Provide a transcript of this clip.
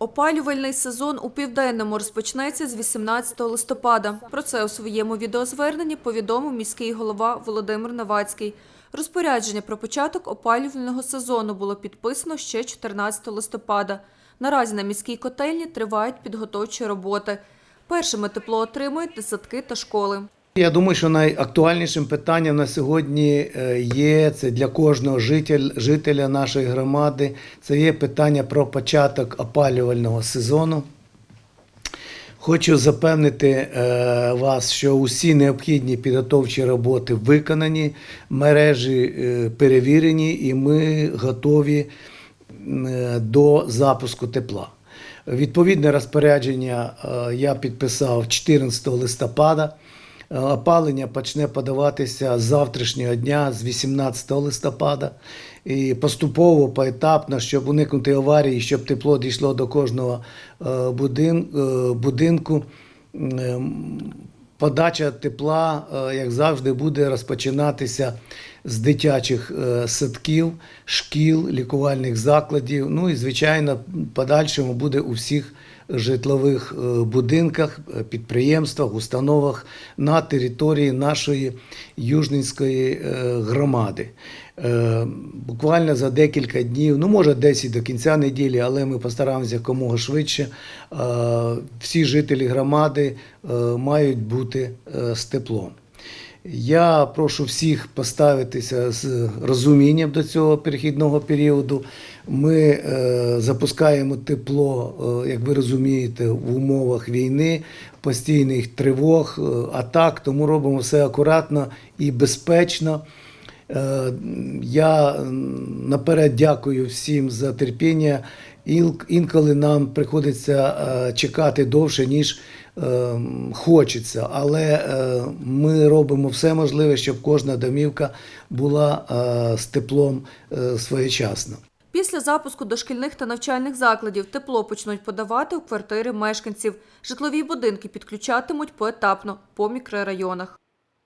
Опалювальний сезон у південному розпочнеться з 18 листопада. Про це у своєму відеозверненні повідомив міський голова Володимир Новацький. Розпорядження про початок опалювального сезону було підписано ще 14 листопада. Наразі на міській котельні тривають підготовчі роботи. Першими тепло отримують десятки та школи. Я думаю, що найактуальнішим питанням на сьогодні е, є це для кожного жителя, жителя нашої громади. Це є питання про початок опалювального сезону. Хочу запевнити е, вас, що усі необхідні підготовчі роботи виконані, мережі е, перевірені, і ми готові до запуску тепла. Відповідне розпорядження я підписав 14 листопада. Е, Опалення почне подаватися з завтрашнього дня, з 18 листопада, і поступово, поетапно, щоб уникнути аварії, щоб тепло дійшло до кожного е, е, будинку. Ем, Подача тепла, як завжди, буде розпочинатися з дитячих садків, шкіл, лікувальних закладів. Ну і, звичайно, подальшому буде у всіх житлових е, будинках, е, підприємствах, установах на території нашої Южненської е, громади. Буквально за декілька днів, ну може десь до кінця неділі, але ми постараємося якомога швидше. Всі жителі громади мають бути з теплом. Я прошу всіх поставитися з розумінням до цього перехідного періоду. Ми е, запускаємо тепло, е, як ви розумієте, в умовах війни, постійних тривог, е, атак, тому робимо все акуратно і безпечно. Е, Я наперед дякую всім за терпіння. Інколи нам приходиться е, чекати довше, ніж е, хочеться, але е, ми робимо все можливе, щоб кожна домівка була з теплом своєчасно. Після запуску дошкільних та навчальних закладів тепло почнуть подавати у квартири мешканців. Житлові будинки підключатимуть поетапно по мікрорайонах.